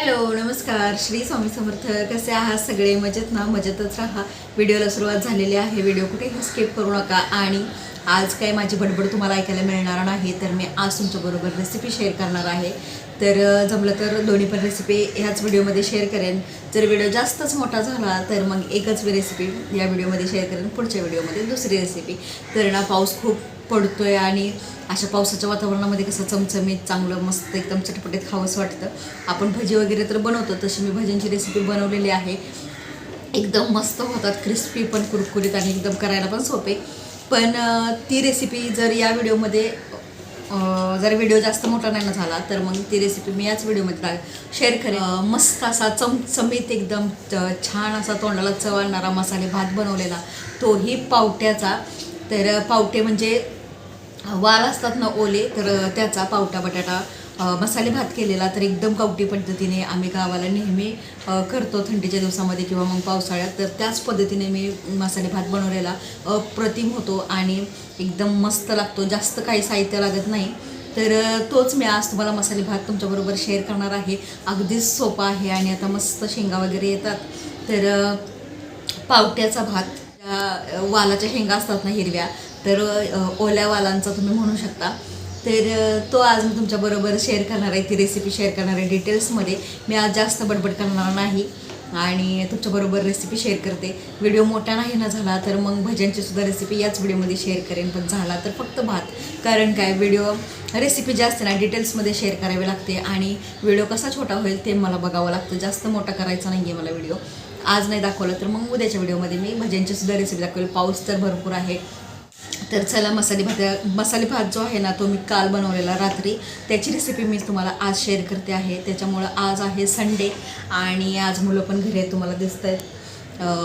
Hello नमस्कार. श्री स्वामी समर्थ. कसे आहात सगळे? मजेत ना? मजेतच राहा. व्हिडिओला सुरुवात झालेली आहे. व्हिडिओ कुठेही स्किप करू नका. आणि आज काय माझी बडबड तुम्हाला ऐकायला मिळणार नाही तर मी आज तुमच्याबरोबर रेसिपी शेअर करणार आहे. तर जमलं तर दोन्ही पण रेसिपी ह्याच व्हिडिओमध्ये शेअर करेन. जर व्हिडिओ जास्तच मोठा झाला तर मग एकच रेसिपी या व्हिडिओमध्ये शेअर करेन. पुढच्या व्हिडिओमध्ये दुसरी रेसिपी तर ना पाऊस खूप पडतोय आणि अशा पावसाच्या वातावरणामध्ये कसं चमचमीत चांगलं मस्त एकदम चटपटीत खावंसं वाटतं. आपण भजी वगैरे तर बनवतो तशी मी भजींची रेसिपी बनवलेली आहे. एकदम मस्त होतात क्रिस्पी पण कुरकुरीत आणि एकदम करायला पण सोपे. पण ती रेसिपी जर या व्हिडिओमध्ये जर व्हिडिओ जास्त मोठा नाही ना झाला तर मग ती रेसिपी मी याच व्हिडिओमध्ये शेअर करेन. मस्त असा चमचमीत एकदम छान असा तोंडाला चव आणणारा मसाले भात बनवलेला तोही पावट्याचा. तर पावटे म्हणजे वाल असतात ना ओले तर त्याचा पावटा बटाटा मसाले भात केलेला तर एकदम कवटी पद्धतीने आम्ही गावाला नेहमी करतो थंडीच्या दिवसामध्ये किंवा मग पावसाळ्यात. तर त्याच पद्धतीने मी मसाले भात बनवलेला अप्रतिम होतो आणि एकदम मस्त लागतो. जास्त काही साहित्य लागत नाही. तर तोच मी आज तुम्हाला मसाले भात तुमच्याबरोबर शेअर करणार आहे. अगदीच सोपा आहे आणि आता मस्त शेंगा वगैरे येतात. तर पावट्याचा भात वालाच्या शेंगा असतात ना हिरव्या तर ओल्यावालांचा तुम्ही म्हणू शकता. तर तो आज मी तुमच्याबरोबर शेअर करणार आहे. ती रेसिपी शेअर करणार आहे डिटेल्समध्ये मी आज जास्त बडबड करणार नाही आणि तुमच्याबरोबर रेसिपी शेअर करते. व्हिडिओ मोठा नाही ना झाला तर मग भज्यांची सुद्धा रेसिपी याच व्हिडिओमध्ये शेअर करेन. पण झाला तर फक्त भात. कारण काय? व्हिडिओ रेसिपी जास्त ना डिटेल्समध्ये शेअर करावी लागते. आणि व्हिडिओ कसा छोटा होईल ते मला बघावं लागतं. जास्त मोठा करायचा नाही आहे मला व्हिडिओ आज नाही दाखवलं तर मग उद्याच्या व्हिडिओमध्ये मी भज्यांची सुद्धा रेसिपी दाखवेल. पाऊस तर भरपूर आहे. तर चला मसाले भात मसाले भात जो आहे ना तो मी काल बनवलेला रात्री त्याची रेसिपी मी तुम्हाला आज शेअर करते आहे. त्याच्यामुळं आज आहे संडे आणि आज मुलं पण घरी तुम्हाला दिसत आहेत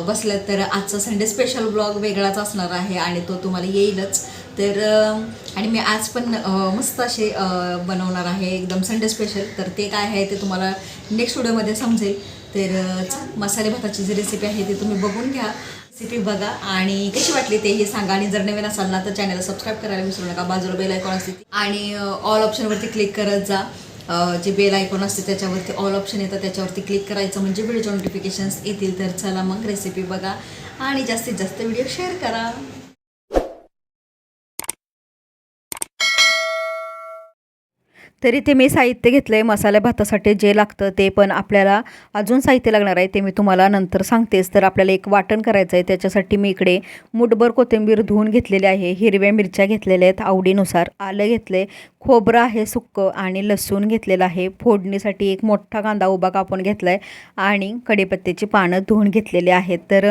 बसलं तर आजचा संडे स्पेशल ब्लॉग वेगळाच असणार आहे आणि तो तुम्हाला येईलच. तर आणि मी आज पण मस्त असे बनवणार आहे एकदम संडे स्पेशल तर ते काय आहे ते तुम्हाला नेक्स्ट व्हिडिओमध्ये समजेल. तर चल, मसाले भाताची जी रेसिपी आहे ती तुम्ही बघून घ्या. रेसिपी बघा. आणि कशी वाटली तेही सांगा. आणि जर नवीन असाल ना तर चॅनलला सबस्क्राईब करायला विसरू नका. बाजूला बेल आयकॉन असते आणि ऑल ऑप्शनवरती क्लिक करत जा. जे बेल आयकॉन असते त्याच्यावरती ऑल ऑप्शन येतं त्याच्यावरती क्लिक करायचं म्हणजे व्हिडिओचे नोटिफिकेशन्स येतील. तर चला मग रेसिपी बघा. आणि जास्तीत जास्त व्हिडिओ शेअर करा. तरी ते मी साहित्य घेतलं आहे मसाल्या भातासाठी जे लागतं ते पण आपल्याला अजून साहित्य लागणार आहे ते मी तुम्हाला नंतर सांगतेच. तर आपल्याला एक वाटण करायचं आहे त्याच्यासाठी मी इकडे मुठभर कोथिंबीर धुवून घेतलेली आहे हिरव्या मिरच्या घेतलेल्या आहेत आवडीनुसार आलं घेतलं आहे खोबरं आहे सुक्कं आणि लसूण घेतलेलं आहे. फोडणीसाठी एक मोठा कांदा उभा कापून घेतला आहे आणि कडीपत्त्याची पानं धुवून घेतलेली आहेत. तर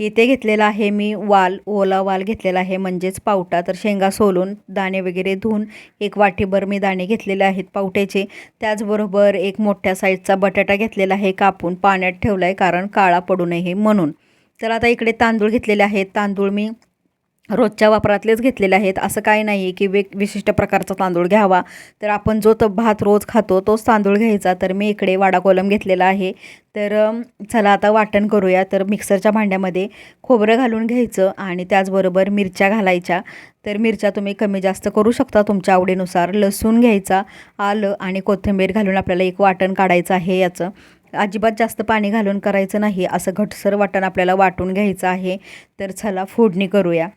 इथे घेतलेला आहे मी वाल ओला वाल घेतलेला आहे म्हणजेच पावटा. तर शेंगा सोलून दाणे वगैरे धुवून एक वाटीभर मी दाणे घेतलेले आहेत पावट्याचे. त्याचबरोबर एक मोठ्या साईजचा बटाटा घेतलेला आहे कापून पाण्यात ठेवला आहे कारण काळा पडू नये म्हणून. तर आता इकडे तांदूळ घेतलेले आहेत. तांदूळ मी रोजच्या वापरातलेच घेतलेले आहेत. असं काही नाही आहे की वेग विशिष्ट प्रकारचा तांदूळ घ्यावा. तर आपण जो तो भात रोज खातो तोच तांदूळ घ्यायचा. तर मी इकडे वाडा कोलम घेतलेला आहे. तर चला आता वाटण करूया. तर मिक्सरच्या भांड्यामध्ये खोबरं घालून घ्यायचं आणि त्याचबरोबर मिरच्या घालायच्या. तर मिरच्या तुम्ही कमी जास्त करू शकता तुमच्या आवडीनुसार. लसूण घ्यायचा आलं आणि कोथिंबीर घालून आपल्याला एक वाटण काढायचं आहे याचं. अजिबात जास्त पाणी घालून करायचं नाही. असं घटसर वाटण आपल्याला वाटून घ्यायचं आहे. तर चला फोडणी करूया.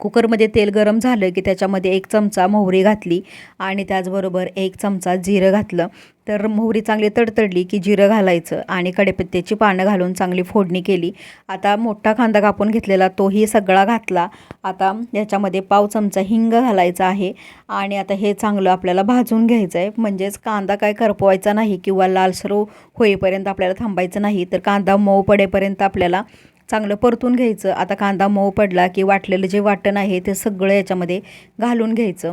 कुकरमध्ये तेल गरम झालं की त्याच्यामध्ये एक चमचा मोहरी घातली आणि त्याचबरोबर एक चमचा जिरं घातलं. तर मोहरी चांगली तडतडली की जिरं घालायचं आणि कडेपत्त्याची पानं घालून चांगली फोडणी केली. आता मोठा कांदा कापून घेतलेला तोही सगळा घातला. आता याच्यामध्ये पाव चमचा हिंग घालायचा आहे आणि आता हे चांगलं आपल्याला भाजून घ्यायचं आहे म्हणजेच कांदा काय करपवायचा नाही किंवा लालसर होईपर्यंत आपल्याला थांबायचं नाही. तर कांदा मऊ पडेपर्यंत आपल्याला चांगलं परतून घ्यायचं. आता कांदा मऊ पडला की वाटलेलं जे वाटण आहे ते सगळं याच्यामध्ये घालून घ्यायचं.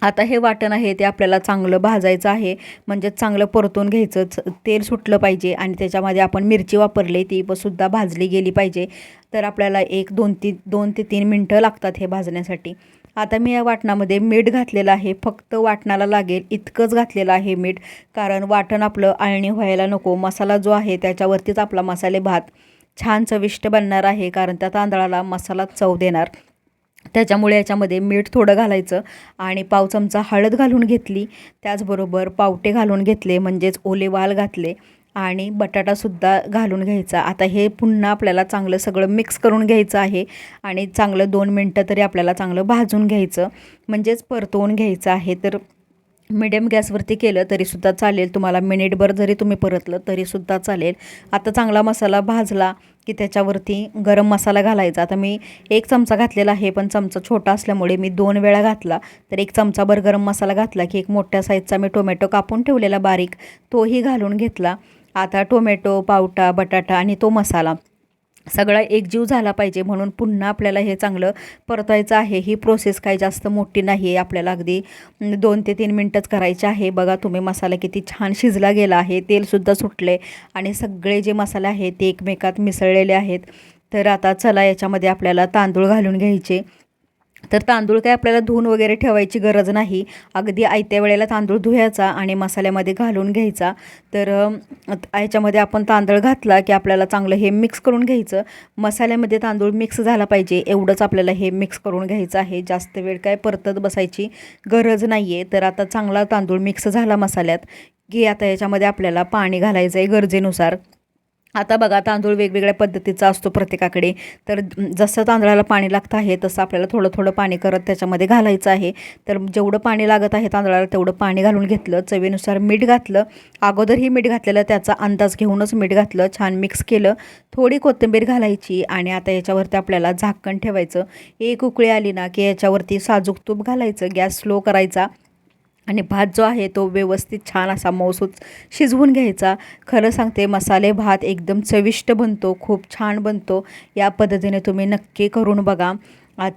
आता हे वाटण आहे ते आपल्याला चांगलं भाजायचं आहे. म्हणजे चांगलं परतून घ्यायचं. च- तेल सुटलं पाहिजे आणि त्याच्यामध्ये आपण मिरची वापरली ती सुद्धा भाजली गेली पाहिजे. तर आपल्याला एक दोन तीन दोन ते तीन मिनटं लागतात हे भाजण्यासाठी. आता मी या वाटणामध्ये मीठ घातलेलं आहे. फक्त वाटणाला लागेल इतकंच घातलेलं आहे मीठ. कारण वाटण आपलं आळणी व्हायला नको. मसाला जो आहे त्याच्यावरतीच आपला मसाले भात. छान चविष्ट बनणार आहे कारण त्या तांदळाला मसाला चव देणार. त्याच्यामुळे याच्यामध्ये मीठ थोडं घालायचं आणि पाव चमचा हळद घालून घेतली. त्याचबरोबर पावटे घालून घेतले म्हणजेच ओले वाल घातले आणि बटाटासुद्धा घालून घ्यायचा. आता हे पुन्हा आपल्याला चांगलं सगळं मिक्स करून घ्यायचं आहे आणि चांगलं दोन मिनटं तरी आपल्याला चांगलं भाजून घ्यायचं. म्हणजेच परतवून घ्यायचं आहे. तर मिडियम गॅसवरती केलं तरीसुद्धा चालेल. तुम्हाला मिनिटभर जरी तुम्ही परतलं तरीसुद्धा चालेल. आता चांगला मसाला भाजला की त्याच्यावरती गरम मसाला घालायचा. आता मी एक चमचा घातलेला आहे पण चमचा छोटा असल्यामुळे मी दोन वेळा घातला. तर एक चमचाभर गरम मसाला घातला की एक मोठ्या साईजचा मी टोमॅटो कापून ठेवलेला बारीक तोही घालून घेतला. आता टोमॅटो पावटा बटाटा आणि तो मसाला. सगळा एकजीव झाला पाहिजे म्हणून पुन्हा आपल्याला हे चांगलं परतायचं आहे. ही प्रोसेस काही जास्त मोठी नाही आहे आपल्याला अगदी. दोन ते तीन मिनटंच करायचे आहे. बघा तुम्ही मसाला किती छान शिजला गेला आहे. तेलसुद्धा सुटले आणि सगळे जे मसाले आहेत ते एकमेकात मिसळलेले आहेत. तर आता चला याच्यामध्ये आपल्याला तांदूळ घालून घ्यायचे. तर तांदूळ काय आपल्याला धुवून वगैरे ठेवायची गरज नाही. अगदी आयत्या वेळेला तांदूळ धुयाचा आणि मसाल्यामध्ये घालून घ्यायचा. तर अम, याच्यामध्ये आपण तांदूळ घातला की आपल्याला चांगलं हे मिक्स करून घ्यायचं. मसाल्यामध्ये तांदूळ मिक्स झाला पाहिजे एवढंच आपल्याला हे मिक्स करून घ्यायचं आहे. जास्त वेळ काय परतत बसायची गरज नाही आहे तर आता चांगला तांदूळ मिक्स झाला मसाल्यात. की आता याच्यामध्ये आपल्याला पाणी घालायचं आहे गरजेनुसार. आता बघा तांदूळ वेगवेगळ्या पद्धतीचा असतो प्रत्येकाकडे. तर जसं तांदळाला पाणी लागतं आहे तसं आपल्याला थोडं थोडं पाणी करत त्याच्यामध्ये घालायचं आहे. तर जेवढं पाणी लागत आहे तांदळाला तेवढं पाणी घालून घेतलं. चवीनुसार मीठ घातलं. अगोदरही मीठ घातलेलं त्याचा अंदाज घेऊनच मीठ घातलं. छान मिक्स केलं. थोडी कोथिंबीर घालायची आणि आता याच्यावरती आपल्याला झाकण ठेवायचं. एक उकळी आली ना की याच्यावरती साजूक तूप घालायचं. गॅस स्लो करायचा. आणि भात जो आहे तो व्यवस्थित छान असा मौसूद शिजवून घ्यायचा. खरं सांगते मसाले भात एकदम चविष्ट बनतो खूप छान बनतो. या पद्धतीने तुम्ही नक्की करून बघा.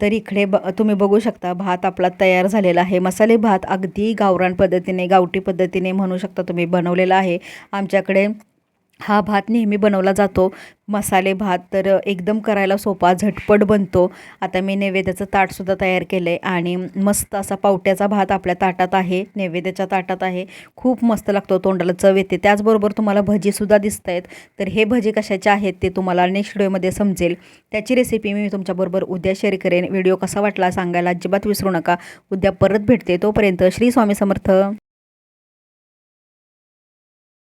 तर इकडे ब तुम्ही बघू शकता भात आपला तयार झालेला आहे. मसाले भात अगदी गावरान पद्धतीने गावठी पद्धतीने म्हणू शकता तुम्ही बनवलेला आहे. आमच्याकडे हा भात नेहमी बनवला जातो. मसाले भात तर एकदम करायला सोपा झटपट बनतो. आता मी नैवेद्याचं ताटसुद्धा तयार केलं आहे आणि मस्त असा पावट्याचा भात आपल्या ताटात आहे नैवेद्याच्या ताटात आहे. खूप मस्त लागतो तोंडाला चव येते. त्याचबरोबर तुम्हाला भजीसुद्धा दिसत आहेत तर हे भजी कशाचे आहेत ते तुम्हाला नेक्स्ट व्हिडिओमध्ये समजेल. त्याची रेसिपी मी तुमच्याबरोबर उद्या शेअर करेन. व्हिडिओ कसा वाटला सांगायला अजिबात विसरू नका. उद्या परत भेटते. तोपर्यंत श्री स्वामी समर्थ.